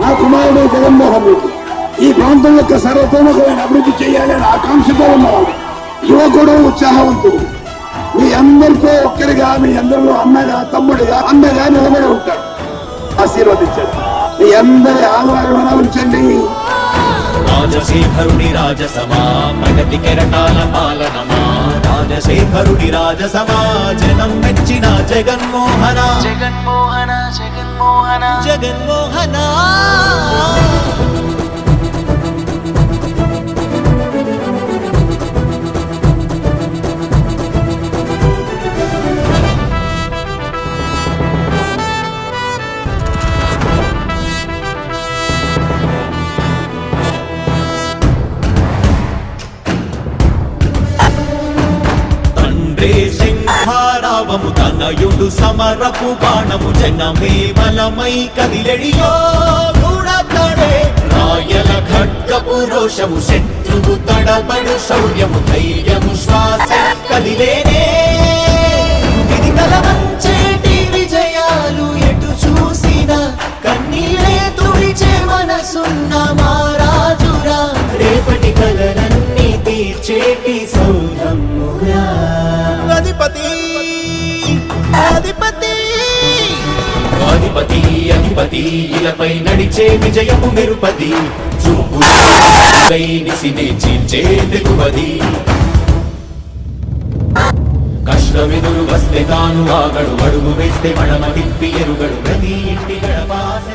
నా కుమారుడు జగన్మోహన్ రెడ్డి ఈ ప్రాంతం యొక్క సర్వతోముఖమైన అభివృద్ధి చేయాలని ఆకాంక్షతో ఉన్నవాడు యువకుడు ఉత్సాహవంతుడు. మీ అందరితో ఒక్కరిగా మీ అందరిలో అన్నగా తమ్ముడిగా అన్నగా నిలబడి ఉంటాడు. ఆశీర్వదించండి. మీ అందరి ఆదరణ ఉంచండి. రాజశేఖరుడి రాజసమా ప్రగతి కెరటాల పాలనమా? రాజశేఖరుడి రాజసమా జనం మెచ్చిన జగన్మోహన. జగన్మోహన జగన్మోహన. జగన్మోహన. నయుడు సమరపు బాణము జనమే బలమై కదిలెడియో గూఢాడే రాయల ఖడ్గపు రోషము శత్రువు తడబడు శౌర్యము ధైర్యము శ్వాస కదిలేనే. ఇది కలవంచేటి అధిపతి. అధిపతి అధిపతి ఇలపై నడిచే విజయము మెరుపది. చూపు నిసినే చీల్చే దిగువది కష్టమెదురు వస్తే తాను ఆగడు అడుగు వేస్తే మడమ తిప్పి ఎరుగడు. ప్రతి ఇంటి గడపాస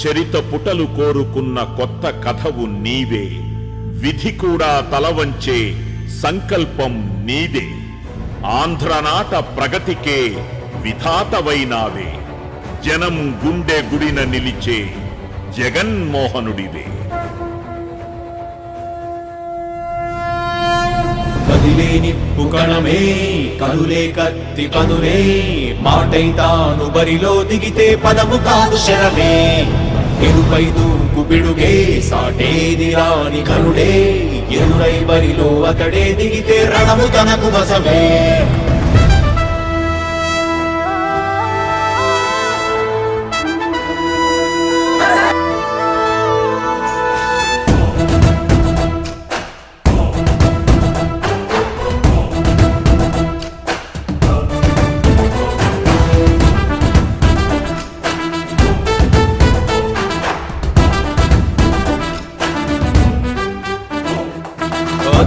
చరిత పుటలు కోరుకున్న కొత్త కథవు నీవే. విధి కూడా తలవంచే సంకల్పం నీదే. ఆంధ్రనాట ప్రగతికే విధాతవైనావే. జనం గుండె గుడిన నిలిచే జగన్మోహనుడివే. కదిలేని పుకణమే కణమే కదులే కత్తి కదులే మాటై తాను బరిలో దిగితే పదము కాదు శరమే. ఎరుపై దూకు బిడుగే సాటేది రాని కనుడే ఎదురై బరిలో అతడే దిగితే రణము తనకు వసమే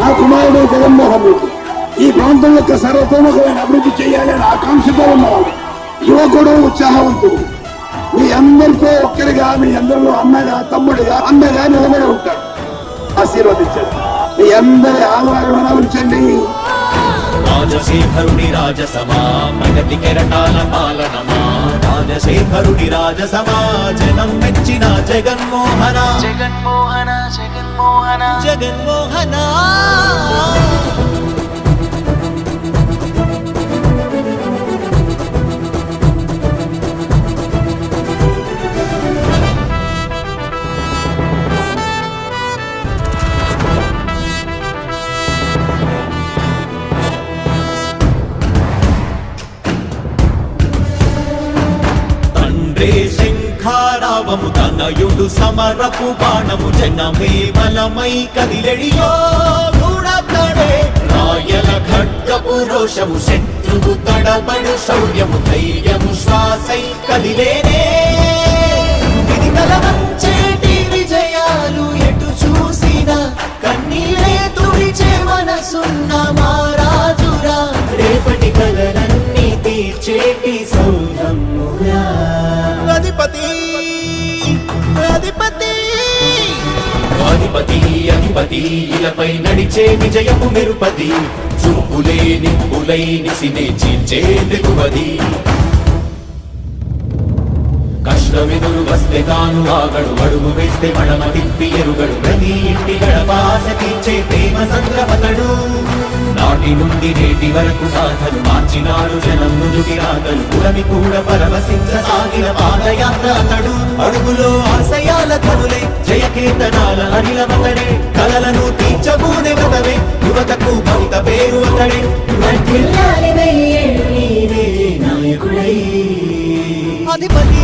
నా కుమారుడు జగన్మోహన్ రెడ్డి. ఈ ప్రాంతం యొక్క సర్వతోముఖమైన అభివృద్ధి చేయాలని ఆకాంక్షతో ఉన్నవాడు. యువకుడు ఉత్సాహవంతుడు. మీ అందరితో ఒక్కరిగా మీ అందరిలో అన్నగా తమ్ముడిగా అన్నగా నిలబడి ఉంటాడు. ఆశీర్వదించండి. మీ అందరి ఆదరణ ఉంచండి రాజశేఖరుడి రాజసమా ప్రగతి కెరటాల పాలనమా? రాజశేఖరుడి రాజసమా జనం మెచ్చిన జగన్మోహన. జగన్మోహన జగన్మోహన జగన్మోహన తండ్రే శంఖారావము నయుడు సమరపు బాణము జనమే బలమై కదిలెడియో గూఢాడే రాయల ఖడ్గపు రోషము శత్రువు తడబడు శౌర్యము ధైర్యము శ్వాసై కదిలేనే. ఇది కలవంచేటి అధిపతి అధిపతి ఇలపై నడిచే విజయము మెరుపది. చూపులే నిప్పులై నిసినే చీల్చే కష్టమెదురు వస్తే తాను ఆగడు అడుగు వేస్తే మడమ తిప్పి ఎరుగడు. ప్రతి ఇంటి గడపాస తీర్చే ప్రేమ సంద్రపతడు. నాటి నుండి నేటి వరకు సాధను మార్చినాడు జనం నుదుటి రాగలు పురమి కూడా పరవశించ సాగిన పాదయాత్ర అతడు. అడుగులో ఆశయాలు జయకేతనాల అనిలమతడే కలలను తీర్చబూనే వ్రతమే యువతకు భవిత పేరు అతడే. నాయకుడై. అధిపతి